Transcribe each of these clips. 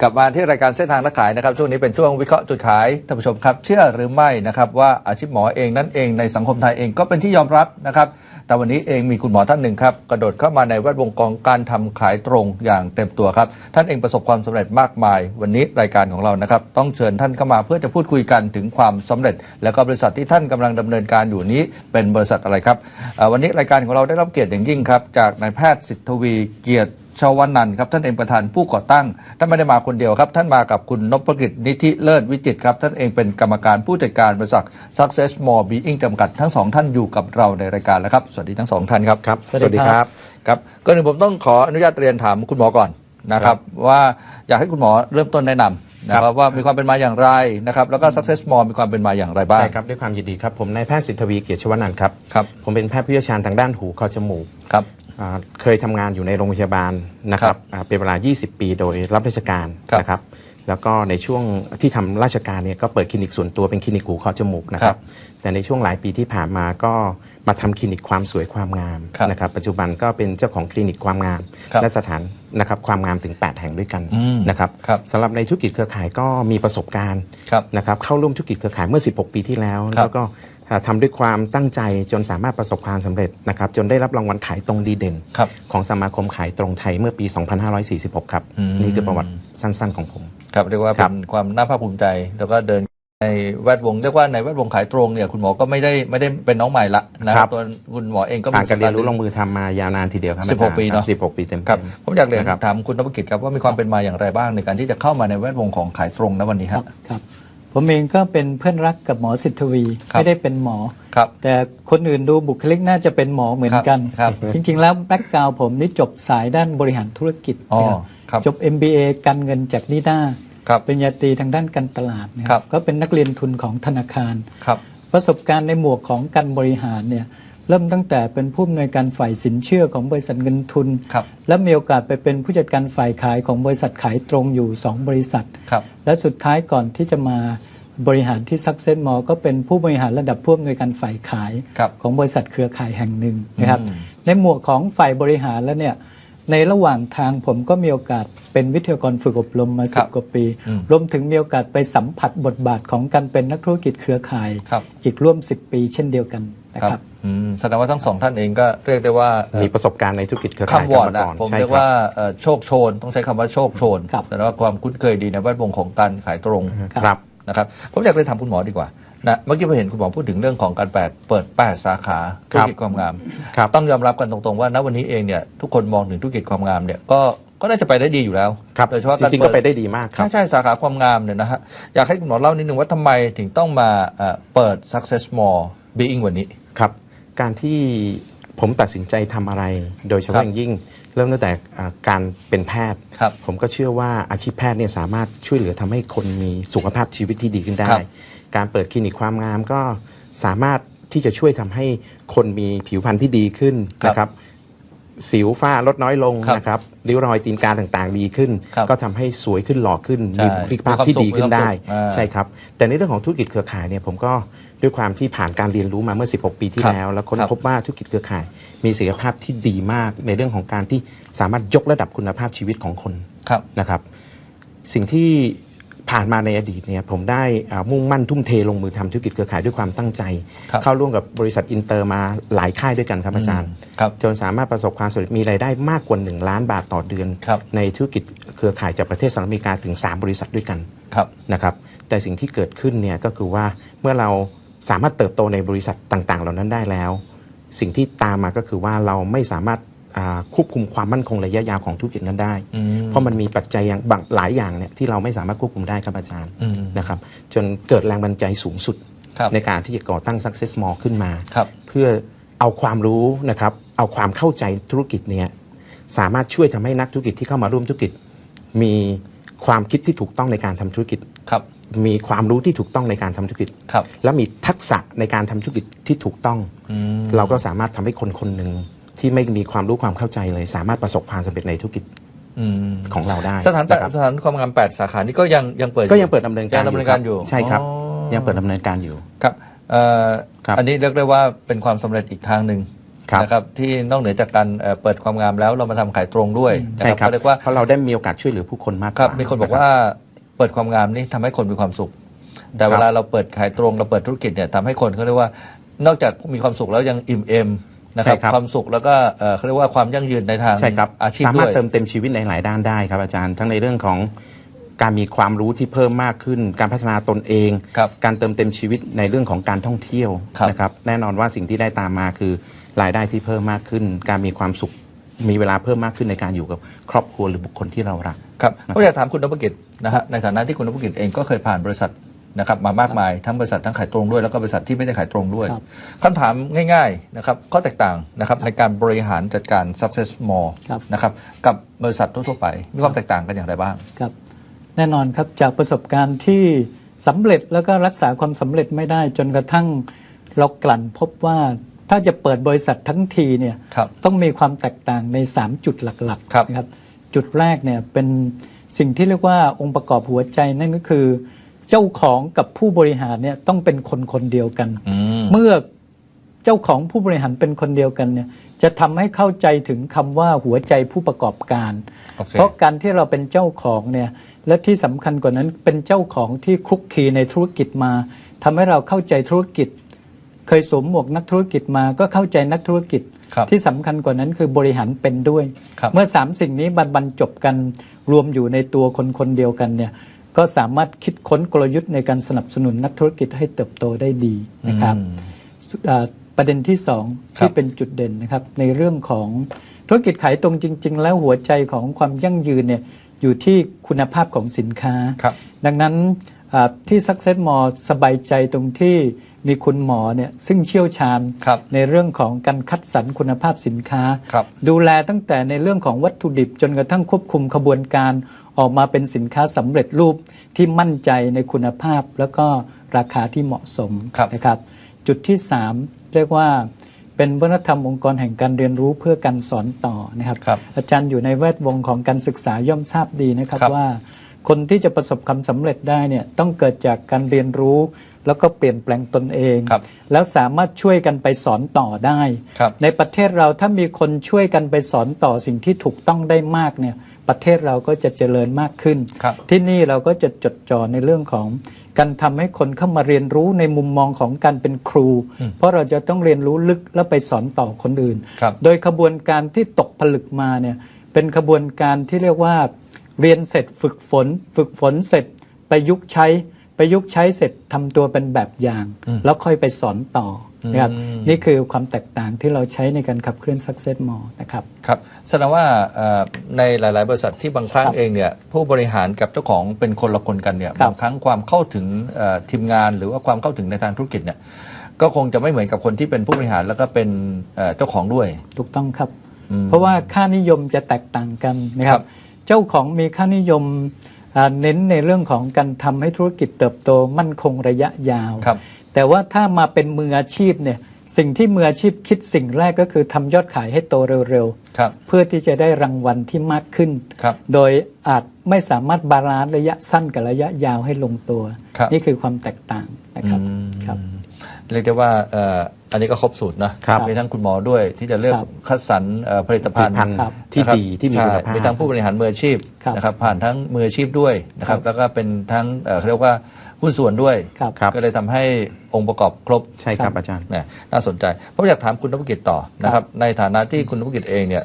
กลับมาที่รายการเส้นทางนักขายนะครับช่วงนี้เป็นช่วงวิเคราะห์จุดขายท่านผู้ชมครับ เชื่อหรือไม่นะครับว่าอาชีพหมอเองนั่นเองในสังคมไทยเองก็เป็นที่ยอมรับนะครับแต่วันนี้เองมีคุณหมอท่านหนึ่งครับกระโดดเข้ามาในแวดวงของการทำขายตรงอย่างเต็มตัวครับ ท่านเองประสบความสำเร็จมากมาย วันนี้รายการของเรานะครับต้องเชิญท่านเข้ามาเพื่อจะพูดคุยกันถึงความสำเร็จ และก็บริษัทที่ท่านกำลังดำเนินการอยู่นี้เป็นบริษัทอะไรครับวันนี้รายการของเราได้รับเกียรติอย่างยิ่งครับจากนายแพทย์สิทธวีเกียรติ ชาวนันท์ครับท่านเองประธานผู้ก่อตั้ง ท่านไม่ได้มาคนเดียวครับ ท่านมากับคุณนพกิจนิธิเลิศวิจิตรครับ ท่านเองเป็นกรรมการผู้จัดการบริษัท Success More Being จำกัดทั้งสองท่านอยู่กับเราในรายการแล้วครับ สวัสดีทั้งสองท่านครับครับสวัสดีครับครับก็หนึ่งผมต้องขออนุญาตเรียนถามคุณหมอก่อนนะครับว่าอยากให้คุณหมอเริ่มต้นแนะนำนะครับว่ามีความเป็นมาอย่างไรนะครับแล้วก็ Success More มีความเป็นมาอย่างไรบ้างได้ครับด้วยความยินดีครับผมนายแพทย์สิทธวีเกียรติชวนันท์ครับครับผมเป็นแพทย์ผู้เชี่ยวชาญทางด้านหูคอจมูกครับอ่า เคยทำงานอยู่ในโรงพยาบาลนะคครัรับบอ่าเป็นเวลา 20 ปีโดยรับราชการครับนะครับแล้วก็ในช่วงที่ทำราชการเนี่ยก็เปิดคลินิกส่วนตัวเป็นคลินิกหูคอจมูกนะคครัรับบแต่ในช่วงหลายปีที่ผ่านมาก็มาทำคลินิกความสวยความงามครับนะครับ ปัจจุบันก็เป็นเจ้าของคลินิกความงามครับและสถานนะครับความงามถึง 8 แห่งด้วยกันอืมนะครับครับสำหรับในธุรกิจเครือข่ายก็มีประสบการณ์ครับนะครับเข้าร่วมธุรกิจเครือข่ายเมื่อ 16 ปีที่แล้วครับแล้วก็อ่า ทำด้วยความตั้งใจจนสามารถประสบความสำเร็จนะครับจนได้รับรางวัลขายตรงดีเด่น ครับ ของสมาคมขายตรงไทยเมื่อปี 2546 ครับ อืม นี่คือประวัติสั้นๆของผม ครับเรียกว่าครัเป็บ นความน่าภาคภูมิใจ แล้วก็เดินในแวดวงเรียกว่าในแวดวงขายตรงเนี่ยคุณหมอก็ไม่ได้ไม่ได้เป็นน้องใหม่ละนะครับตัวคุณหมอเองก็มีผ่านการเรียนรู้ปะลสบงมือทำมายาวนานทีเดียวครับ16อาจารย์ปีเนอะครับ16ปีเต็มๆ ครับผมอยากเรียนนะครับ ถามคุณนพกิจครับว่ามีความเป็นมาอย่างไรบ้างในการที่จะเข้ามาในแวดวงของขายตรงนะวันนี้ครัฮะ บครับ ผมเองก็เป็นเพื่อนรักกับหมอสิทธวีครับไม่ได้เป็นหมอ ครับแต่คนอื่นดูบุคลิกน่าจะเป็นหมอเหมือนกัน ครับจริงๆ แล้วแบ็กกราวผมนี่จบสายด้านบริหารธุรกิจอ๋อนะครับครับจบ MBA การเงินจากนิด้าครับเป็นญาตรีทางด้านการตลาดนะคครัรับบก็เป็นนักเรียนทุนของธนาคาร ครับ ประสบการณ์ในหมวกของการบริหารเนี่ย เริ่มตั้งแต่เป็นผู้อำนวยการฝ่ายสินเชื่อของบริษัทเงินทุนครับและมีโอกาสไปเป็นผู้จัดการฝ่ายขายของบริษัทขายตรงอยู่ 2 บริษัทครับและสุดท้ายก่อนที่จะมาบริหารที่ Success Mall ก็เป็นผู้บริหารระดับผู้อำนวยการฝ่ายขายครับของบริษัทเครือข่ายแห่งหนึ่งนะครับอืมในหมวกของฝ่ายบริหารแล้วเนี่ยในระหว่างทางผมก็มีโอกาสเป็นวิทยากรฝึกอบรมมาสิบกว่าปีอืมรวมถึงมีโอกาสไปสัมผัสบทบาทของการเป็นนักธุรกิจเครือข่ายครับอีกร่วม 10 ปีเช่นเดียวกัน นะครับอืมแสดงว่าทั้งสองท่านเองก็เรียกได้ว่าเอ่อมีประสบการณ์ในธุรกิจเครือข่ายคำวอร์ดมานะก่อนผมใช่เรียกครัว่าบเอ่อโชคโชน ต้องใช้คำว่าโชคโชนครับแต่ว่าความคุ้นเคยดีในแวดวงของการขายตรงครับนะครับผมอยากเลยถามคุณหมอดีกว่านะเมื่อกี้ผมเห็นคุณหมอพูดถึงเรื่องของการแปดเปิดแปดสาขาธุรกิจความงามครับต้องยอมรับกันตรงๆว่าณวันนี้เองเนี่ยทุกคนมองถึงธุรกิจความงามเนี่ยก็ก็น่าจะไปได้ดีอยู่แล้วครับโดยเฉพาะจการริงๆเปิก็ดไปได้ดีมากครัใช่บใช่สาขาความงามเนี่ยนะฮะอยากให้คุณหมอเล่านิดนึงว่าทำไมถึงต้องมาเอ่อเปิด success more being วันนี้ ครับ การที่ผมตัดสินใจทำอะไร โดยเฉครัพาะบอย่างยิ่ง เริ่มตั้งแต่อ่าการเป็นแพทย์ครับผมก็เชื่อว่าอาชีพแพทย์เนี่ยสามารถช่วยเหลือทำให้คนมีสุขภาพชีวิตที่ดีขึ้นได้ครับการเปิดคลินิกความงามก็สามารถที่จะช่วยทำให้คนมีผิวพรรณที่ดีขึ้นครับนะครับ สิวฝ้าลดน้อยลงครับนะครับริ้วรอยตีนกาต่างๆ ดีขึ้นครับก็ทำให้สวยขึ้นหล่อขึ้นใช่มีบุคลิกภาพที่ดีขึ้นได้มีความสุขมีความสุขอ่าใช่ครับ แต่ในเรื่องของธุรกิจเครือข่ายเนี่ยผมก็ ด้วยความที่ผ่านการเรียนรู้มาเมื่อ 16 ปีที่ครับแล้ว แล้วค้นครับพบว่าธุรกิจเครือข่าย มีศักยภาพที่ดีมากในเรื่องของการที่สามารถยกระดับคุณภาพชีวิตของคนครับนะครับ สิ่งที่ผ่านมาในอดีตเนี่ยผมได้อ่ามุ่งมั่นทุ่มเทลงมือทำธุรกิจเครือข่ายด้วยความตั้งใจครับเข้าร่วมกับบริษัทอินเตอร์มาหลายค่ายด้วยกันครับอาจารย์ครับจนสามารถประสบความสำเร็จมีรายได้มากกว่า 1 ล้านบาทต่อเดือนครับในธุรกิจเครือข่ายจากประเทศสหรัฐอเมริกาถึง 3 บริษัทด้วยกันครับนะครับแต่สิ่งที่เกิดขึ้นเนี่ยก็คือว่าเมื่อเรา สามารถเติบโตในบริษัทต่างๆ เหล่านั้นได้แล้ว สิ่งที่ตามมาก็คือว่าเราไม่สามารถอ่าควบคุมความมั่นคงระยะยาวของธุรกิจนั้นได้อืมเพราะมันมีปัจจัยอย่างบางหลายอย่างเนี่ยที่เราไม่สามารถควบคุมได้ครับอาจารย์อืมนะครับจนเกิดแรงบันดาลใจสูงสุดครับในการที่จะก่อตั้ง Success Mall ขึ้นมาครับเพื่อเอาความรู้นะครับเอาความเข้าใจธุรกิจเนี่ยสามารถช่วยทำให้นักธุรกิจที่เข้ามาร่วมธุรกิจ มีความคิดที่ถูกต้องในการทำธุรกิจครับ มีความรู้ที่ถูกต้องในการทำธุรกิจ ครับ และมีทักษะในการทำธุรกิจที่ถูกต้อง อืม เราก็สามารถทำให้คนคนหนึ่งที่ไม่มีความรู้ความเข้าใจเลย สามารถประสบความสำเร็จในธุรกิจอืมของเราได้สถานแปดนะครับสถานความงามแปดสาขานี่ก็ยังยังเปิดอก็ยังเปิดดำเนินการยังดำเนินการอยู่ใช่ครับอ๋อยังเปิดดำเนินการอยู่ ครับเอ่อครับ อันนี้เรียกได้ว่าเป็นความสำเร็จอีกทางหนึ่งครับ นะครับ ที่นอกเหนือจากการเอ่อเปิดความงามแล้วเรามาทำขายตรงด้วยนะใช่ครับครับเขาเรียกว่าเพราะเราได้มีโอกาสช่วยเหลือผู้คนมากกครับว่ามีคนบอกะว่า เปิดความงามนี่ทำให้คนมีความสุข แต่ครับเวลาเราเปิดขายตรงเราเปิดธุรกิจเนี่ยทำให้คนเขาเรียกว่านอกจากมีความสุขแล้วยังอิ่มเอมนะครับใช่ครับความสุขแล้วก็เอ่อเขาเรียกว่าความยั่งยืนในทางใช่ครับอาชีพสามารถด้วยเติมเต็มชีวิตในหลายด้านได้ครับอาจารย์ทั้งในเรื่องของการมีความรู้ที่เพิ่มมากขึ้น การพัฒนาตนเองครับการเติมเต็มชีวิตในเรื่องของการท่องเที่ยวครับนะครับแน่นอนว่าสิ่งที่ได้ตามมาคือรายได้ที่เพิ่มมากขึ้น การมีความสุขมีเวลาเพิ่มมากขึ้นในการอยู่กับครอบครัวหรือบุคคลที่เรารักครับผมอยากถามคุณนพกิจ นะฮะในฐานะที่คุณนพกิจเองก็เคยผ่านบริษัทนะครับมามากมายทั้งบริษัททั้งขายตรงด้วยแล้วก็บริษัทที่ไม่ได้ขายตรงด้วยครับคำถามง่ายๆนะครับข้อแตกต่างนะครับในการบริหารจัดการ success more ครับนะครับกับบริษัททั่วๆไป มีความแตกต่างกันอย่างไรบ้างครับแน่นอนครับจากประสบการณ์ที่สำเร็จแล้วก็รักษาความสำเร็จไม่ได้จนกระทั่งเรากลั่นพบว่าถ้าจะเปิดบริษัททั้งทีเนี่ยครับต้องมีความแตกต่างใน 3 จุดหลักครับๆนะครับจุดแรกเนี่ยเป็น สิ่งที่เรียกว่าองค์ประกอบหัวใจนั่นก็คือ เจ้าของกับผู้บริหารเนี่ยต้องเป็นคนคนเดียวกันอืมเมื่อเจ้าของผู้บริหารเป็นคนเดียวกันเนี่ยจะทำให้เข้าใจถึงคำว่าหัวใจผู้ประกอบการโอเคเพราะการที่เราเป็นเจ้าของเนี่ยและที่สำคัญกว่านั้นเป็นเจ้าของที่คลุกคลีในธุรกิจมาทำให้เราเข้าใจธุรกิจ เคยสวมหมวกนักธุรกิจมาก็เข้าใจนักธุรกิจครับที่สำคัญกว่านั้นคือบริหารเป็นด้วยครับเมื่อสามสิ่งนี้บรรบรรจบกัน รวมอยู่ในตัวคนคนเดียวกันเนี่ยก็สามารถคิดค้นกลยุทธ์ในการสนับสนุนนักธุรกิจให้เติบโตได้ดีนะครับอืมอ่าประเด็นที่สองครับที่เป็นจุดเด่นนะครับในเรื่องของธุรกิจขายตรงจริง ๆ แล้วหัวใจของความยั่งยืนเนี่ยอยู่ที่คุณภาพของสินค้าครับดังนั้นอ่าที่ Success m o r e สบายใจตรงที่ มีคุณหมอเนี่ยซึ่งเชี่ยวชาญครับในเรื่องของการคัดสรรคุณภาพสินค้าครับดูแลตั้งแต่ในเรื่องของวัตถุดิบจนกระทั่งควบคุมขบวนการออกมาเป็นสินค้าสำเร็จรูปที่มั่นใจในคุณภาพ แล้วก็ราคาที่เหมาะสมครับนะครับ จุดที่ 3 เรียกว่าเป็นวัฒนธรรมองค์กรแห่งการเรียนรู้เพื่อการสอนต่อนะครับครับอาจารย์อยู่ในแวดวงของการศึกษาย่อมทราบดีนะครับครับว่า คนที่จะประสบความสำเร็จได้เนี่ยต้องเกิดจากการเรียนรู้ แล้วก็เปลี่ยนแปลงตนเองครับแล้วสามารถช่วยกันไปสอนต่อได้ครับในประเทศเราถ้ามีคนช่วยกันไปสอนต่อสิ่งที่ถูกต้องได้มากเนี่ยประเทศเราก็จะเจริญมากขึ้นครับที่นี่เราก็จะจดจ่อในเรื่องของการทำให้คนเข้ามาเรียนรู้ในมุมมองของการเป็นครู เพราะเราจะต้องเรียนรู้ลึกแล้วไปสอนต่อคนอื่นครับโดยขบวนการที่ตกผลึกมาเนี่ยเป็นขบวนการที่เรียกว่า เรียนเสร็จฝึกฝน ฝึกฝนเสร็จประยุกต์ใช้ ประยุกต์ใช้เสร็จทำตัวเป็นแบบอย่าง แล้วค่อยไปสอนต่อนะครับอืมนี่คือความแตกต่างที่เราใช้ในการขับเคลื่อน Success m o r e นะครับครับแสดงว่าเอ่อในหลาย ๆ บริษัทที่บางครั้งครับเองเนี่ยผู้บริหารกับเจ้าของเป็นคนละคนกันเนี่ยครับบางครั้งความเข้าถึงเอ่อทีมงานหรือว่าความเข้าถึงในทางธุรกิจเนี่ยก็คงจะไม่เหมือนกับคนที่เป็นผู้บริหารแล้วก็เป็นเอ่อเจ้าของด้วย ถูกต้องครับอืมเพราะว่าค่านิยมจะแตกต่างกันนะคครัรับบเจ้าของมีค่านิยมอ่า เน้นในเรื่องของการทำให้ธุรกิจเติบโตมั่นคงระยะยาวครับแต่ว่าถ้ามาเป็นมืออาชีพเนี่ย สิ่งที่มืออาชีพคิดสิ่งแรกก็คือทำยอดขายให้โตเร็วครับๆเพื่อที่จะได้รางวัลที่มากขึ้นครับโดยอาจไม่สามารถบาลานซ์ระยะสั้นกับระยะยาวให้ลงตัวครับนี่คือความแตกต่างนะครับอืมครับเรียกได้ว่าเอ่ออันนี้ก็ครบสูตรนะครับมีทั้งคุณหมอด้วยที่จะเลือกครับคัดสรรเอ่อผลิตภัณฑ์ผลิตภัณฑ์ครับที่นะครับดีที่มีใช่คุณภาพมีทั้งผู้บริหารมืออาชีพครับนะครับผ่านทั้งมืออาชีพด้วยนะครับแล้วก็เป็นทั้งเอ่อเขาเรียกว่า หุ้นส่วนด้วย ครับ ครับ ก็เลยทำให้องค์ประกอบครบใช่ครับอาจารย์ นะน่าสนใจ ผมอยากถามคุณนพกิจต่อนะครับ ในฐานะที่คุณนพกิจเองเนี่ย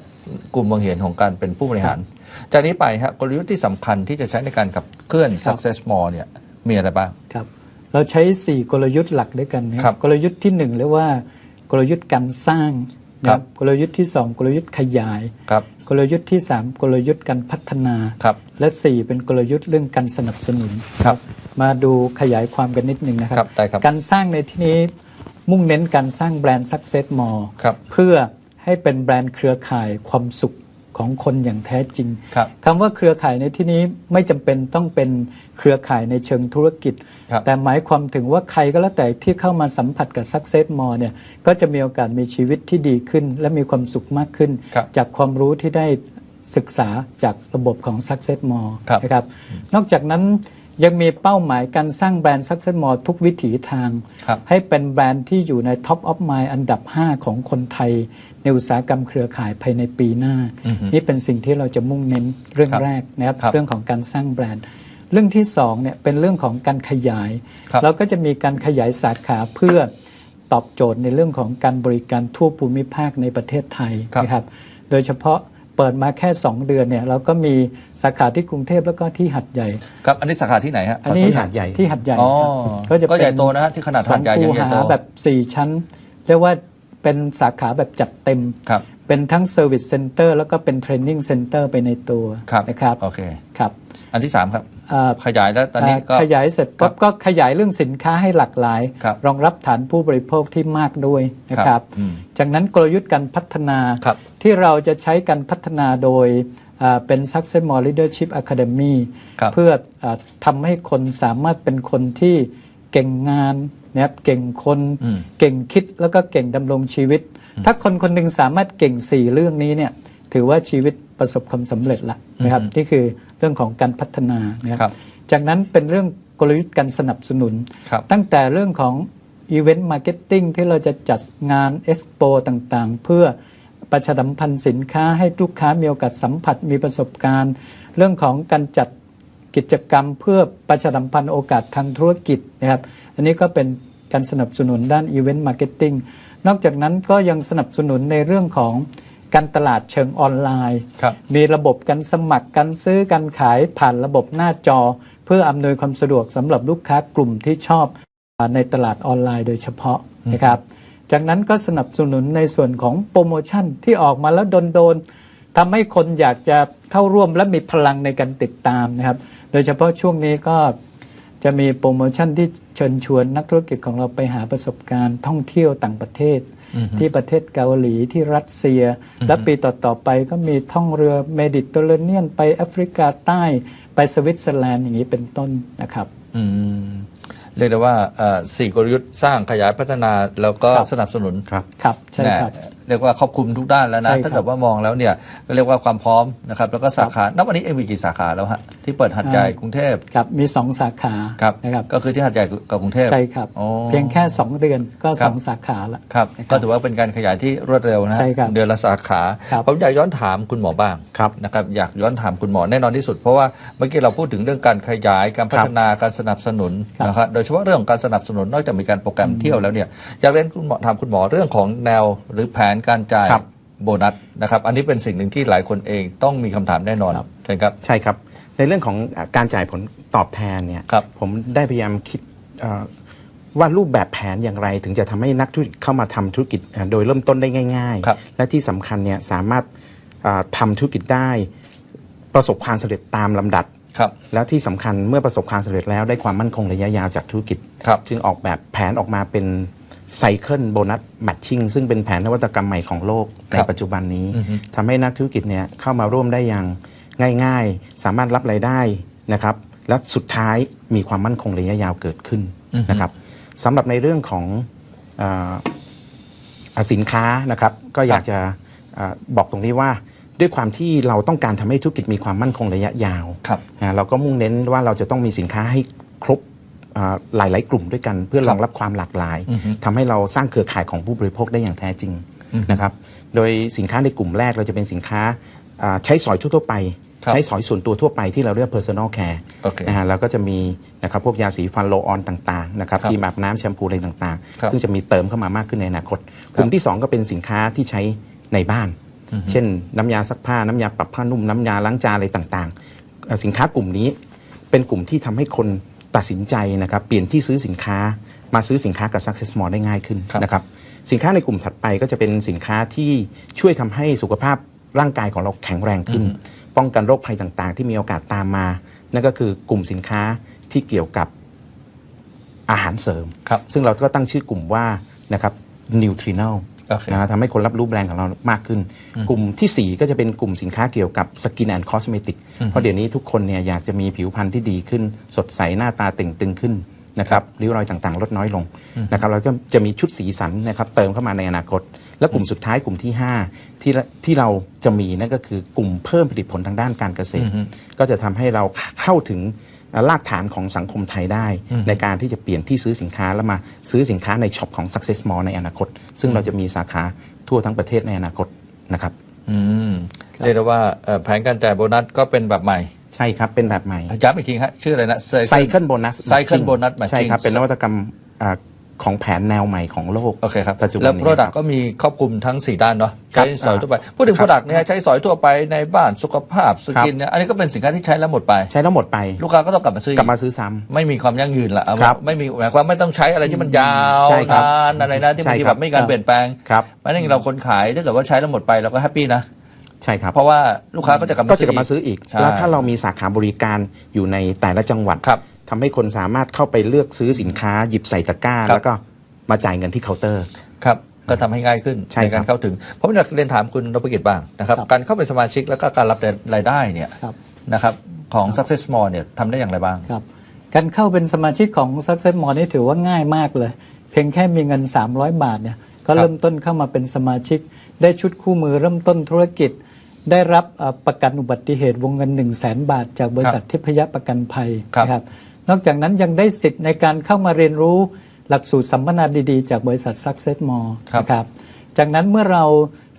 กลุ่มมองเห็นของการเป็นผู้บริหาร จากนี้ไปฮะกลยุทธ์ที่สำคัญที่จะใช้ในการขับเคลื่อน ครับ success more เนี่ยมีอะไรบ้าง ครับ เราใช้ 4 กลยุทธ์หลักด้วยกันนะครับกลยุทธ์ที่ 1 เรียกว่ากลยุทธ์การสร้างนะครับกลยุทธ์ที่ 2 กลยุทธ์ขยาย ครับ กลยุทธ์ที่ 3 กลยุทธ์การพัฒนาครับและ 4 เป็นกลยุทธ์เรื่องการสนับสนุนครับ มาดูขยายความกันนิดนึงนะคครัรับได้ครับ การสร้างในที่นี้มุ่งเน้นการสร้างแบรนด์ Success More ครับเพื่อให้เป็นแบรนด์เครือข่ายความสุข ของคนอย่างแท้จริงครับคำว่าเครือข่ายในที่นี้ไม่จำเป็นต้องเป็นเครือข่ายในเชิงธุรกิจครับแต่หมายความถึงว่าใครก็แล้วแต่ที่เข้ามาสัมผัสกับ Success More เนี่ยก็จะมีโอกาสมีชีวิตที่ดีขึ้น และมีความสุขมากขึ้นครับจากความรู้ที่ได้ศึกษาจากระบบของ Success More ครับนะครับนอกจากนั้น ยังมีเป้าหมายการสร้างแบรนด์ Success More ทุกวิถีทาง ครับ ให้เป็นแบรนด์ที่อยู่ใน Top of Mind อันดับ 5 ของคนไทย ในอุตสาหกรรมเครือข่ายภายในปีหน้า อือฮึนี่เป็นสิ่งที่เราจะมุ่งเน้นเรื่องครับแรกนะครับ ครับเรื่องของการสร้างแบรนด์ เรื่องที่สองเนี่ยเป็นเรื่องของการขยาย ครับเราก็จะมีการขยายสาขาเพื่อตอบโจทย์ในเรื่องของการบริการทั่วภูมิภาคในประเทศไทยครับ นะครับ โดยเฉพาะเปิดมาแค่ 2 เดือนเนี่ยเราก็มีสาขาที่กรุงเทพแล้วก็ที่หัดใหญ่ครับอันนี้สาขาที่ไหนฮะอันนี้ที่หาดใหญ่ที่หัดใหญ่อ๋อครับก็ใหญ่โตนะฮะที่ขนาดสอหางดใหญ่คูยังใหญ่หาโตแบบ 4 ชั้น เรียกว่าเป็นสาขาแบบจัดเต็มครับ เป็นทั้ง Service Center แล้วก็เป็น Training Center ไปในตัวครับนะครับโอเคครับ อันที่สามครับอ่าขยายแล้วตอนนี้ก็ขยายเสร็จครัปั๊บบก็ขยายเรื่องสินค้าให้หลากหลายครับรองรับฐานผู้บริโภคที่มากด้วยนะคครัรับบอืมจากนั้นกลยุทธ์การพัฒนาครับที่เราจะใช้การพัฒนาโดยอ่าเป็น Success More Leadership Academy ครับเพื่ออาทำให้คนสามารถเป็นคนที่เก่งงานนะครับเก่งคนอืมเก่งคิดแล้วก็เก่งดำรงชีวิต ถ้าคนคนหนึ่งสามารถเก่งสี่เรื่องนี้เนี่ยถือว่าชีวิตประสบความสำเร็จละนะครับนี่คือเรื่องของการพัฒนานะคครัรับบจากนั้นเป็นเรื่องกลยุทธ์การสนับสนุนครับตั้งแต่เรื่องของ Event Marketing ที่เราจะจัดงาน Expo ต่างๆ เพื่อประชาสัมพันธ์สินค้าให้ลูกค้ามีโอกาสสัมผัสมีประสบการณ์ เรื่องของการจัดกิจกรรมเพื่อประชาสัมพันธ์โอกาสทางธุรกิจนะครับ อันนี้ก็เป็น การสนับสนุนด้าน Event Marketing นอกจากนั้นก็ยังสนับสนุนในเรื่องของการตลาดเชิงออนไลน์ครับมีระบบการสมัครการซื้อการขายผ่านระบบหน้าจอ เพื่ออำนวยความสะดวกสำหรับลูกค้ากลุ่มที่ชอบอาในตลาดออนไลน์โดยเฉพาะนะครับ จากนั้นก็สนับสนุนในส่วนของโปรโมชั่นที่ออกมาแล้วโดนๆทำให้คนอยากจะเข้าร่วมและมีพลังในการติดตามนะครับ โดยเฉพาะช่วงนี้ก็ จะมีโปรโมชั่นที่เชิญชวนนักธุรกิจของเราไปหาประสบการณ์ท่องเที่ยวต่างประเทศ ที่ประเทศเกาหลีที่รัสเซีย และปีต่อ ๆ ไปก็มีท่องเรือเมดิเตอร์เรเนียนไปแอฟริกาใต้ไปสวิตเซอร์แลนด์อย่างนี้เป็นต้นนะครับอืมเรียกได้ว่าเอ่อสี่กลยุทธ์สร้างขยายพัฒนาแล้วก็ครับสนับสนุนครับครับใช่ครับนะ เรียกว่าครอบคลุมทุกด้านแล้วนะ ใช่ครับ ถ้าเกิดว่ามองแล้วเนี่ยก็เรียกว่าความพร้อมนะครับแล้วก็สาขาณวันนี้เองมีกี่สาขาแล้วฮะที่เปิดหัดใหญ่อ่ากรุงเทพครับมีสองสาขาครับนะครับก็คือที่หัดใหญ่กับกรุงเทพ ใช่ครับ อ๋อเพียงแค่ 2 เดือนก็ ครับ 2 สาขาละ ครับนะครับก็ถือว่าเป็นการขยายที่รวดเร็วนะฮะใช่ครับเดือนละสาขาครับผมอยากย้อนถามคุณหมอบ้างครับ นะครับอยากย้อนถามคุณหมอแน่นอนที่สุด เพราะว่าเมื่อกี้เราพูดถึงเรื่องการขยายการพัฒนาการสนับสนุนครับ นะครับโดยเฉพาะเรื่องของการสนับสนุนนอกจากมีการโปรแกรมเที่ยวแล้วเนี่ยอยากเรียนคุณหมอถามคุณหมอเรื่องของแนวหรือแผนการจ่ายครับ โบนัสนะครับ อันนี้เป็นสิ่งหนึ่งที่หลายคนเองต้องมีคำถามแน่นอนใช่ครับ ใช่ครับ ในเรื่องของอ่าการจ่ายผลตอบแทนเนี่ยครับผมได้พยายามคิดเอ่อว่ารูปแบบแผนอย่างไร ถึงจะทำให้นักธุรกิจเข้ามาทำธุรกิจอ่าโดยเริ่มต้นได้ง่าย ครับ ๆ และที่สำคัญเนี่ยสามารถอ่าทำธุรกิจได้ประสบความสำเร็จตามลำดับ ครับ แล้วที่สำคัญเมื่อประสบความสำเร็จแล้วได้ความมั่นคงระยะยาวจากธุรกิจ ครับจึงออกแบบแผนออกมาเป็น ไซเคิลโบนัสแมทชิ่งซึ่งเป็นแผนนวัตกรรมใหม่ของโลกในครับปัจจุบันนี้อือฮึทำให้นักธุรกิจเนี่ยเข้ามาร่วมได้อย่างง่ายๆ สามารถรับรายได้นะครับ และสุดท้ายมีความมั่นคงระยะยาวเกิดขึ้นอือฮึนะครับสำหรับในเรื่องของเอออะสินค้านะครับ ก็อยากจะเอ่อบอกตรงนี้ว่าด้วยความที่เราต้องการทำให้ธุรกิจมีความมั่นคงระยะยาวครับอ่าเราก็มุ่งเน้นว่าเราจะต้องมีสินค้าให้ครบอ่า หลาย ๆ กลุ่มด้วยกัน เพื่อครับรองรับความหลากหลายอือฮึทำให้เราสร้างเครือข่ายของผู้บริโภคได้อย่างแท้จริงอือฮึนะครับโดยสินค้าในกลุ่มแรกเราจะเป็นสินค้าอ่าใช้สอยทั่วๆไปครับใช้สอยส่วนตัวทั่วไปที่เราเรียก personal care โอเคนะฮะแล้วก็จะมีนะครับพวกยาสีฟันโลออนต่างๆนะครับครับครีมอาบน้ำแชมพูอะไรต่างครับๆซึ่งจะมีเติมเข้ามามากขึ้นในอนาคต กลุ่มที่ 2 ก็เป็นสินค้าที่ใช้ในบ้าน เช่น น้ำยาซักผ้าน้ำยาปรับผ้านุ่มน้ำยาล้างจานอะไรต่างๆเอ่อสินค้ากลุ่มนี้เป็นกลุ่มที่ทำให้คน ตัดสินใจนะครับเปลี่ยนที่ซื้อสินค้ามาซื้อสินค้ากับ Success More ได้ง่ายขึ้นครับนะครับสินค้าในกลุ่มถัดไปก็จะเป็นสินค้าที่ช่วยทำให้สุขภาพร่างกายของเราแข็งแรงขึ้น ป้องกันโรคภัยต่างๆ ที่มีโอกาสตามมา นั่นก็คือกลุ่มสินค้าที่เกี่ยวกับอาหารเสริมครับซึ่งเราก็ตั้งชื่อกลุ่มว่านะครับ Nutrinal โอเคนะ ฮะทำให้คนรับรู้แบรนด์ของเรามากขึ้น กลุ่มทีสี่ 4 ก็จะเป็นกลุ่มสินค้าเกี่ยวกับสกินแอนด์คอสเมติกเพราะเดี๋ยวนี้ทุกคนเนี่ยอยากจะมีผิวพรรณที่ดีขึ้น สดใสหน้าตาเต่งตึงขึ้นนะครับริ้วรอยต่างๆ ลดน้อยลงนะครับเราก็จะมีชุดสีสันนะครับเติมเข้ามาในอนาคต และกลุ่มสุดท้ายกลุ่มที่ 5 ที่ที่เราจะมีนั่นก็คือกลุ่มเพิ่มผลิตผลทางด้านการเกษตร ก็จะทำให้เราเข้าถึงเอ่อ รากฐานของสังคมไทยได้อืมในการที่จะเปลี่ยนที่ซื้อสินค้าแล้วมาซื้อสินค้าในช็อปของ Success Mall ในอนาคต ซึ่งเราจะมีสาขาทั่วทั้งประเทศในอนาคตนะครับอืมเรียกได้ว่าเอ่อแผนการจ่ายโบนัสก็เป็นแบบใหม่ ใช่ครับ เป็นแบบใหม่ย้ำอีกทีฮะชื่ออะไรนะไซเคิลโบนัส Cycle Bonus Matching ใช่ครับ เป็นนวัตกรรมอ่า ของแผนแนวใหม่ของโลกโอเคครับปัจจุบันแล้วนี้ Product ครับก็มีครอบคลุมทั้ง 4 ด้านเนาะครับใช้สอยทั่วไป พูดถึงครับ Product เนี่ยใช้สอยทั่วไปในบ้านสุขภาพสกินเนี่ยอันนี้ก็เป็นสินค้าที่ใช้แล้วหมดไป ใช้แล้วหมดไป ลูกค้าก็ต้องกลับมาซื้อกลับมาซื้อซ้ำไม่มีความยั่งยืนละเอาครับไม่มีหมายความไม่ต้องใช้อะไรที่มันยาวใช่ครับนานอะไรนะที่บางทีใช่คแบรับบไม่มีการครับเปลี่ยนแปลงครับเพราะฉะนั้นเราคนขายถ้าเกิดว่าใช้แล้วหมดไปเราก็แฮปปี้นะใช่ครับเพราะว่าลูกค้าก็จะกลับมาก็ซื้จะกลับมาซื้ออีกใช่แล้วถ้าเรามีสาขาบริการอยู่ในแต่ละจังหวัดครับ ทำให้คนสามารถเข้าไปเลือกซื้อสินค้าหยิบใส่ตะกร้าครับแล้วก็มาจ่ายเงินที่เคาน์เตอร์ครับก็ทำให้ง่ายขึ้นใช่ในครัการบเข้าถึงผมอยากเรียนถามคุณนพกิจบ้างนะครับครับ การเข้าเป็นสมาชิกแล้วก็การรับรายได้เนี่ยครับนะครับของ Success Mall เนี่ยทำได้อย่างไรบ้างครับการเข้าเป็นสมาชิกของ Success Mall นี่ถือว่าง่ายมากเลย เพียงแค่มีเงิน 300 บาทเนี่ยก็ครับเริ่มต้นเข้ามาเป็นสมาชิก ได้ชุดคู่มือเริ่มต้นธุรกิจ ได้รับเอ่อประกันอุบัติเหตุวงเงิน 1 0 0 0 0แบาท จากบริษัททิพยประกันภัยครับนะครับ นอกจากนั้นยังได้สิทธิ์ในการเข้ามาเรียนรู้หลักสูตรสัมมนาดีๆ จากบริษัท Success Mall ครับนะครับจากนั้นเมื่อเรา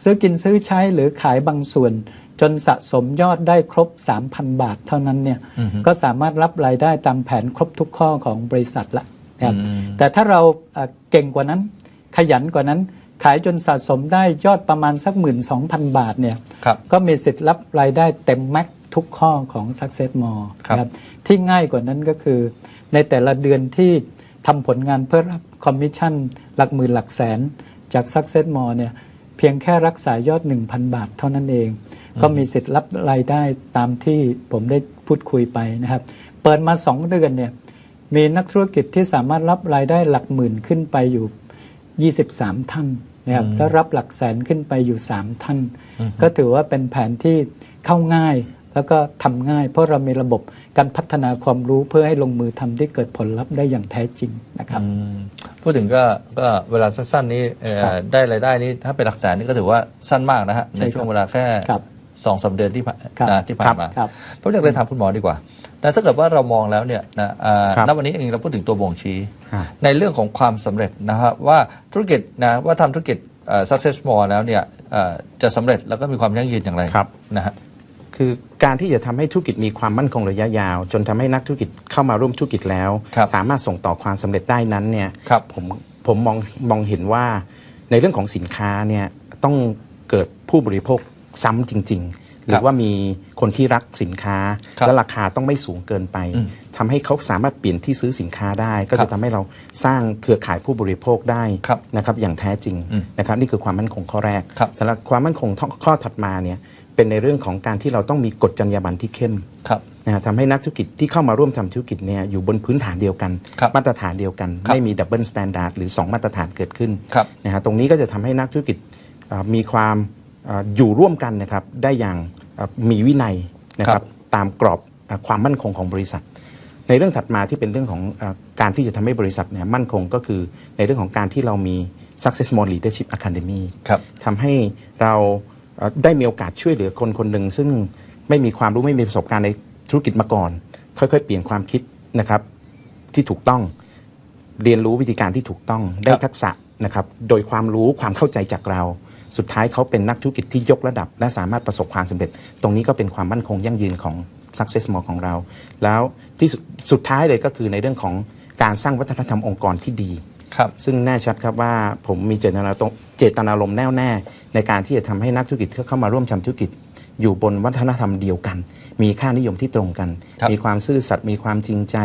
ซื้อกินซื้อใช้หรือขายบางส่วน จนสะสมยอดได้ครบ 3,000 บาทเท่านั้นเนี่ยก็สามารถรับรายได้ตามแผนครบทุกข้อของบริษัทละนะครับอืมแต่ถ้าเราเอ่อเก่งกว่านั้นขยันกว่านั้นขายจนสะสมได้ยอดประมาณสัก 12,000 บาทเนี่ยครับก็มีสิทธิ์รับรายได้เต็มแม็กทุกข้อของ Success Mall ครับนะ ที่ง่ายกว่านั้นก็คือ ในแต่ละเดือนที่ทำผลงานเพื่อรับคอมมิชชั่น หลักหมื่นหลักแสน จาก Success Mall เนี่ยเพียงแค่รักษายอด 1,000 บาทเท่านั้นเอง ก็มีสิทธิ์รับรายได้ตามที่ผมได้พูดคุยไปนะครับ เปิดมา 2 เดือนเนี่ยมีนักธุรกิจที่สามารถรับรายได้หลักหมื่นขึ้นไปอยู่ 23 ท่านนะครับแล้วรับหลักแสนขึ้นไปอยู่ 3 ท่าน ก็ถือว่าเป็นแผนที่เข้าง่าย แล้วก็ทำง่ายเพราะเรามีระบบการพัฒนาความรู้เพื่อให้ลงมือทำที่เกิดผลลัพธ์ได้อย่างแท้จริงนะครับอืมพูดถึงก็ก็เวลาสั้นๆนี้เอ่อครับได้รายได้นี้ถ้าเป็นหลักแสนนี่ก็ถือว่าสั้นมากนะฮะใช่ในช่วงเวลาแค่ครับสองสามเดือนที่ผ่านครับอ่าที่ผ่านมาครับผมอยากเรียนถามคุณหมอดีกว่าแต่ถ้าเกิดว่าเรามองแล้วเนี่ยนะอ่าครับณวันนี้เองเราพูดถึงตัวบ่งชี้อ่าในเรื่องของความสำเร็จนะครับว่าธุรกิจนะว่าทำธุรกิจเอ่อ success more แล้วเนี่ยเอ่อจะสำเร็จแล้วก็มีความยั่งยืนอย่างไรครับนะฮะ คือการที่จะทำให้ธุรกิจมีความมั่นคงระยะยาว จนทำให้นักธุรกิจเข้ามาร่วมธุรกิจแล้วครับสามารถส่งต่อความสำเร็จได้นั้นเนี่ยครับผมผมมองมองเห็นว่าในเรื่องของสินค้าเนี่ยต้องเกิดผู้บริโภคซ้ำจริง ๆ หรือว่ามีคนที่รักสินค้าครับและราคาต้องไม่สูงเกินไปอืมทำให้เขาสามารถเปลี่ยนที่ซื้อสินค้าได้ ก็ครัจะบทำให้เราสร้างเครือข่ายผู้บริโภคได้ครับนะครับอย่างแท้จริงอืมนะครับนี่คือความมั่นคงข้อแรกครับสำหรับความมั่นคงข้อถัดมาเนี่ย เป็นในเรื่องของการที่เราต้องมีกฎจรรยาบรรณที่เข้มครับ นะฮะทำให้นักธุรกิจที่เข้ามาร่วมทำธุรกิจเนี่ยอยู่บนพื้นฐานเดียวกัน ครับมาตรฐานเดียวกัน ครับไม่มีดับเบิลสแตนดาร์ดหรือ 2 มาตรฐานเกิดขึ้นครับนะฮะตรงนี้ก็จะทำให้นักธุรกิจอ่ามีความอ่าอยู่ร่วมกันนะครับได้อย่างอ่ามีวินัยนะคครัรับบตามกรอบอ่าความมั่นคงของบริษัท ในเรื่องถัดมาที่เป็นเรื่องของอาการที่จะทำให้บริษัทเนี่ยมั่นคงก็คือในเรื่องของการที่เรามี Success More Leadership Academy ครับ ทำให้เราเอ่อ ได้มีโอกาสช่วยเหลือคนคนหนึ่งซึ่งไม่มีความรู้ไม่มีประสบการณ์ในธุรกิจมาก่อน ค่อยๆ เปลี่ยนความคิดนะครับที่ถูกต้องเรียนรู้วิธีการที่ถูกต้องได้ทักษะนะครับโดยความรู้ความเข้าใจจากเรา สุดท้ายเขาเป็นนักธุรกิจที่ยกระดับ และสามารถประสบความสำเร็จ ตรงนี้ก็เป็นความมั่นคงยั่งยืนของ Success Mall ของเรา แล้วที่สุดสุดท้ายเลยก็คือในเรื่องของการสร้างวัฒนธรรมองค์กรที่ดี ครับ ซึ่งแน่ชัดครับว่าผมมีเจตนาตรงเจตนารมณ์แน่วแน่ ในการที่จะทำให้นักธุรกิจเข้ามาร่วมทำธุรกิจ อยู่บนวัฒนธรรมเดียวกัน มีค่านิยมที่ตรงกันครับมีความซื่อสัตย์มีความจริงใจ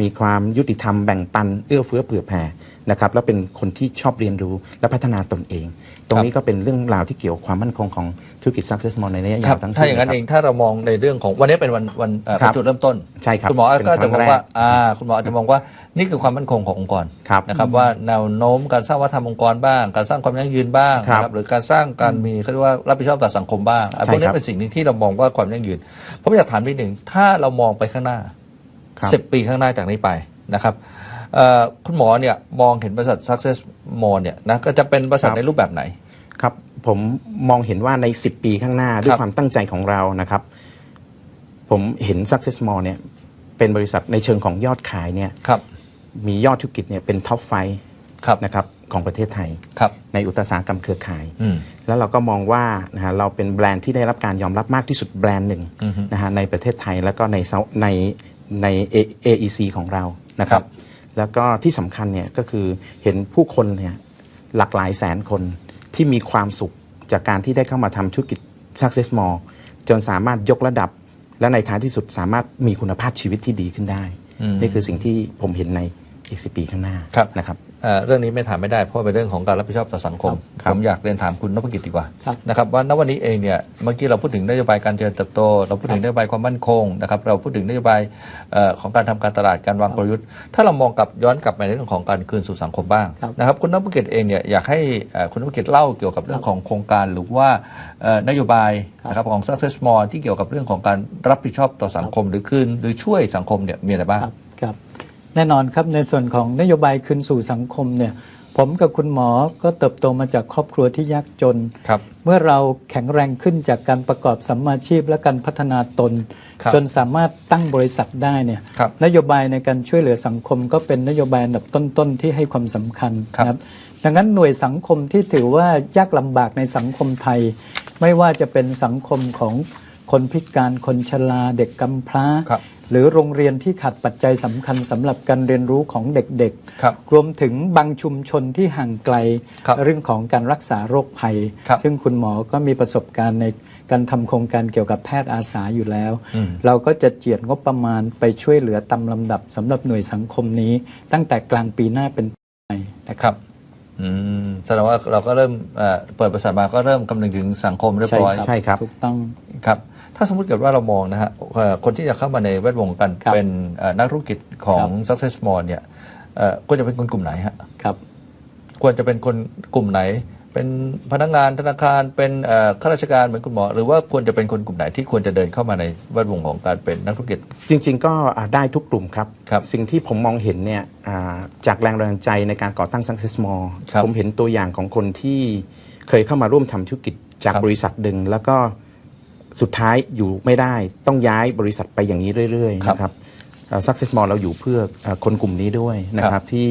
มีความยุติธรรมแบ่งปันเอื้อเฟื้อเผื่อแผ่ นะครับแล้วเป็นคนที่ชอบเรียนรู้และพัฒนาตนเอง ตรงนี้ก็เป็นเรื่องราวที่เกี่ยวกับความมั่นคงของธุรกิจ Success Mall ในระยะครัยาบวทั้งสิ้นถ้าอย่างนั้นะคเอรับงถ้าเรามองในเรื่องของวันนี้เป็นวันวันเอ่อครัเป็นบจุดเริ่มต้นใช่ครับคุณหมอเป็นก็จะมองว่าครั้งแรกอ่าคุณหมออาจจะมองว่านี่คือความมั่นคงขององค์กรครับนะครับว่าแนวโน้มการสร้างวัฒนธรรมองค์กรบ้าง การสร้างความยั่งยืนบ้างครับนะครับหรือการสร้างการมีเขาเรียกว่ารับผิดชอบต่อสังคมบ้างอะใช่พวกนี้ครับเป็นสิ่งหนึ่งที่เรามองว่าความยั่งยืนผมอยากถามนิดหนึ่งถ้าเรามองไปข้างหน้าครับสิบปีข้างหน้าจากนี้ไปนะครับเอ่อ คุณหมอเนี่ยมองเห็นบริษัท Success More เนี่ยนะก็จะเป็นบริษัทครับในรูปแบบไหน ครับผมมองเห็นว่าใน 10 ปีข้างหน้าด้วยความตั้งใจของเรานะครับ ผมเห็น Success Mall เนี่ยเป็นบริษัทในเชิงของยอดขายเนี่ยครับมียอดธุรกิจเนี่ยเป็นท็อปไฟครับนะครับของประเทศไทยครับในอุตสาหกรรมเครือข่ายอืมแล้วเราก็มองว่านะฮะเราเป็นแบรนด์ที่ได้รับการยอมรับมากที่สุดแบรนด์หนึ่งอือฮึนะฮะในประเทศไทยแล้วก็ในเซาในใน A- AEC ของเรานะครัครับบ แล้วก็ที่สำคัญเนี่ยก็คือเห็นผู้คนเนี่ยหลากหลายแสนคนที่มีความสุขจากการที่ได้เข้ามาทำธุรกิจ Success Mall จนสามารถยกระดับ และในท้ายที่สุดสามารถมีคุณภาพชีวิตที่ดีขึ้นได้อืมนี่คือสิ่งที่ผมเห็นในอีกสิปีข้างหน้าครับนะครับ เอ่อเรื่องนี้ไม่ถามไม่ได้เพราะเป็นเรื่องของการรับผิดชอบต่อสังคมครับผมอยากเรียนถามคุณนพกิจดีกว่าครับนะครับว่าณวันนี้เองเนี่ยเมื่อกี้เราพูดถึงนโยบายการเจริญเติบโต เราพูดถึงนโยบายความมั่นคงนะครับเราพูดถึงนโยบายเอ่อของการทำการตลาดการวางกลยุทธ์ ถ้าเรามองกลับย้อนกลับไปในเรื่องของการคืนสู่สังคมบ้างครับนะครับคุณนพกิจเองเนี่ยอยากให้เอ่อคุณนพกิจเล่าเกี่ยวกับเรื่องของโครงการหรือว่าเอ่อนโยบายนะครับของ Success Mall ที่เกี่ยวกับเรื่องของการรับผิดชอบต่อสังคม หรือคืนหรือช่วยสังคมเนี่ยมีอะไรบ้างครับครับ แน่นอนครับในส่วนของนโยบายคืนสู่สังคมเนี่ยผมกับคุณหมอก็เติบโตมาจากครอบครัวที่ยากจนครับเมื่อเราแข็งแรงขึ้นจากการประกอบสัมมาชีพและการพัฒนาตนครับจนสามารถตั้งบริษัทได้เนี่ยครับนโยบายในการช่วยเหลือสังคม ก็เป็นนโยบายอันดับต้นๆที่ให้ความสำคัญครับนะดังนั้นหน่วยสังคมที่ถือว่ายากลำบากในสังคมไทย ไม่ว่าจะเป็นสังคมของ คนพิการคนชราเด็กกำพร้าครับหรือโรงเรียนที่ขาดปัจจัยสำคัญสำหรับการเรียนรู้ของเด็กครับรวมถึงบางชุมชนที่ห่างไกลครับเรื่องของการรักษาโรคภัยครับซึ่งคุณหมอก็มีประสบการณ์ในการทำโครงการเกี่ยวกับแพทย์อาสาอยู่แล้วอืมเราก็จะเจียดงบประมาณไปช่วยเหลือตามลำดับสำหรับหน่วยสังคมนี้ ตั้งแต่กลางปีหน้าเป็นต้นไปนะคครับรับอืมแสดงว่าเราก็เริ่มเอ่อเปิดบริษัทมาก็เริ่มคำนึงถึงสังคมเรียบร้อยใช่ครับถูกต้องครับ ถ้าสมมติเกิดว่าเรามองนะฮะเอ่อคนที่จะเข้ามาในแวดวงการครับเป็นเอ่อนักธุรกิจของครับ Success Mall เนี่ยเอ่อควรจะเป็นคนกลุ่มไหนฮะครับ ควรจะเป็นคนกลุ่มไหน เป็นพนักงานธนาคารเป็นเอ่อข้าราชการเหมือนคุณหมอ หรือว่าควรจะเป็นคนกลุ่มไหนที่ควรจะเดินเข้ามาในแวดวงของการเป็นนักธุรกิจ จริง ๆ ก็อ่าได้ทุกกลุ่มครับครับสิ่งที่ผมมองเห็นเนี่ยอ่าจากแรงบันดาลใจในการก่อตั้ง Success Mall ครับผมเห็นตัวอย่างของคนที่เคยเข้ามาร่วมทำธุรกิจจากครับบริษัทหนึ่งแล้วก็ สุดท้ายอยู่ไม่ได้ต้องย้ายบริษัทไปอย่างนี้เรื่อยๆครับนะครับอ่า Success Mall เราอยู่เพื่ออ่าคนกลุ่มนี้ด้วยนะคครัรับบที่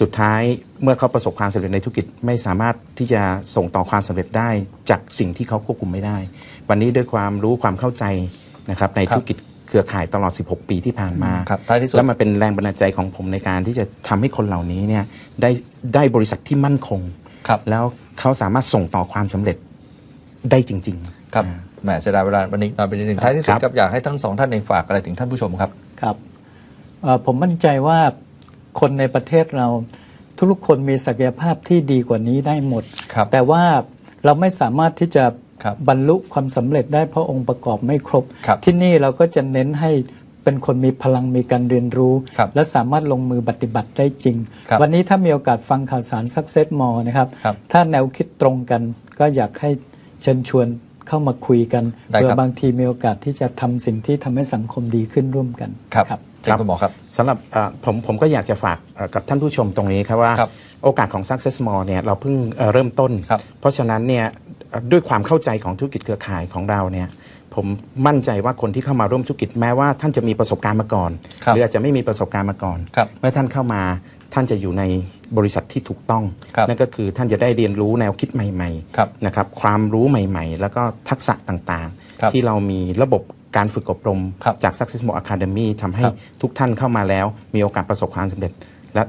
สุดท้ายเมื่อเขาประสบความสำเร็จในธุรกิจไม่สามารถที่จะส่งต่อความสำเร็จได้จากสิ่งที่เขาควบคุมไม่ได้ วันนี้ด้วยความรู้ความเข้าใจนะครับในครับธุรกิจเครือข่ายตลอด 16 ปีที่ผ่านมาครับท้ายที่สุดแล้วมันเป็นแรงบันดาลใจของผมในการที่จะทำให้คนเหล่านี้เนี่ยได้ได้บริษัทที่มั่นคงครับแล้วเขาสามารถส่งต่อความสำเร็จได้จริง ๆ ครับอ่า แหมเสียดายเวลาวันนี้น้อยไปนิดหนึ่งท้ายที่สุดครับครับอยากให้ทั้งสองท่านเองฝากอะไรถึงท่านผู้ชมครับครับเอ่อผมมั่นใจว่าคนในประเทศเราทุกๆคนมีศักยภาพที่ดีกว่านี้ได้หมดครับแต่ว่าเราไม่สามารถที่จะครับบรรลุความสำเร็จได้เพราะองค์ประกอบไม่ครบครับที่นี่เราก็จะเน้นให้เป็นคนมีพลังมีการเรียนรู้ครับและสามารถลงมือปฏิบัติได้จริงครับวันนี้ถ้ามีโอกาสฟังข่าวสาร Success More นะครับครับถ้าแนวคิดตรงกันก็อยากให้เชิญชวน เข้ามาคุยกันได้ครับเผื่อบางทีมีโอกาสที่จะทำสิ่งที่ทำให้สังคมดีขึ้นร่วมกันครับเชิญคุณหมอครับสำหรับเอ่อผมผมก็อยากจะฝากเอ่อกับท่านผู้ชมตรงนี้ครับว่าครับโอกาสของ Success Mall เนี่ยเราเพิ่งเอ่อเริ่มต้นครับเพราะฉะนั้นเนี่ยเอ่อด้วยความเข้าใจของธุรกิจเครือข่ายของเราเนี่ยผมมั่นใจว่าคนที่เข้ามาร่วมธุรกิจแม้ว่าท่านจะมีประสบการณ์มาก่อนครับหรืออาจจะไม่มีประสบการณ์มาก่อนครับเมื่อท่านเข้ามา ท่านจะอยู่ในบริษัทที่ถูกต้องครับนั่นก็คือท่านจะได้เรียนรู้แนวคิดใหม่ครับๆนะครับความรู้ใหม่ๆ แล้วก็ทักษะต่างครับๆที่เรามีระบบการฝึกอบรมครับจาก Success Mall Academy ทำให้ครับทุกท่านเข้ามาแล้ว มีโอกาสประสบความสำเร็จ และ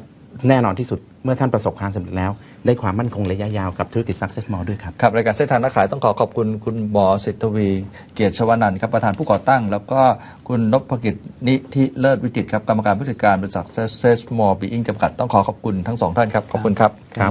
แน่นอนที่สุดเมื่อท่านประสบความสำเร็จแล้ว ได้ความมั่นคงระยะยาวกับธุรกิจ Success Mall ด้วยครับ ครับรายการเส้นทางนักขายต้องขอขอบคุณคุณหมอสิทธวี เกียรติชวนันท์ครับประธานผู้ก่อตั้ง แล้วก็คุณนพกิจนิธิเลิศวิจิตรครับกรรมการผู้จัดการบริษัท Success Mall Being จำกัดต้องขอขอบคุณทั้งสองท่านครับขอบคุณครับ ครับ